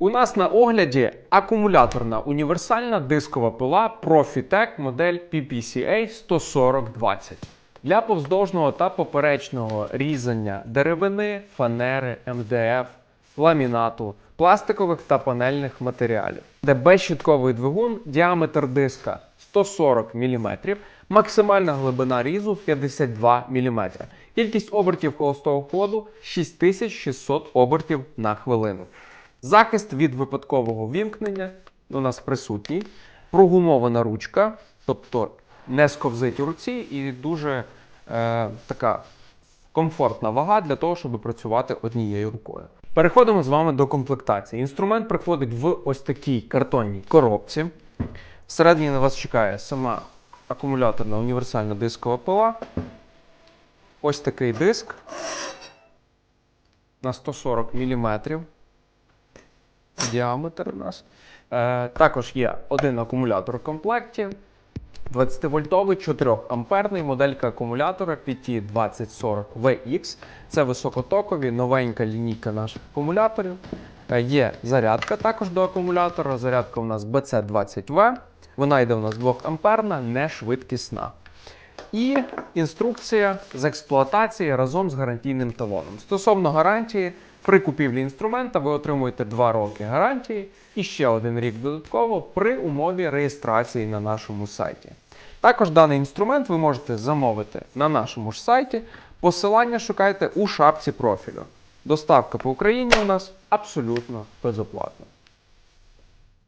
У нас на огляді акумуляторна універсальна дискова пила Profitec модель PPCA 14020 для повздовжного та поперечного різання деревини, фанери, МДФ, ламінату, пластикових та панельних матеріалів, де безщітковий двигун, діаметр диска 140 мм, максимальна глибина різу 52 мм. Кількість обертів холостого ходу 6600 обертів на хвилину. Захист від випадкового вімкнення у нас присутній. Прогумована ручка, тобто не сковзить у руці, і дуже е, така комфортна вага для того, щоб працювати однією рукою. Переходимо з вами до комплектації. Інструмент приходить в ось такій картонній коробці. Всередині на вас чекає сама акумуляторна універсальна дискова пила. Ось такий диск на 140 мм. Діаметр у нас. Е, також є один акумулятор в комплекті. 20-вольтовий 4 амперний моделька акумулятора PT2040VX. Це високотокові, новенька лінійка наших акумуляторів. Е, Є зарядка також до акумулятора. Зарядка у нас BC20V. Вона йде у нас 2 амперна, не швидкісна. І інструкція з експлуатації разом з гарантійним талоном. Стосовно гарантії, при купівлі інструмента ви отримуєте 2 роки гарантії і ще один рік додатково при умові реєстрації на нашому сайті. Також даний інструмент ви можете замовити на нашому ж сайті. Посилання шукайте у шапці профілю. Доставка по Україні у нас абсолютно безоплатна.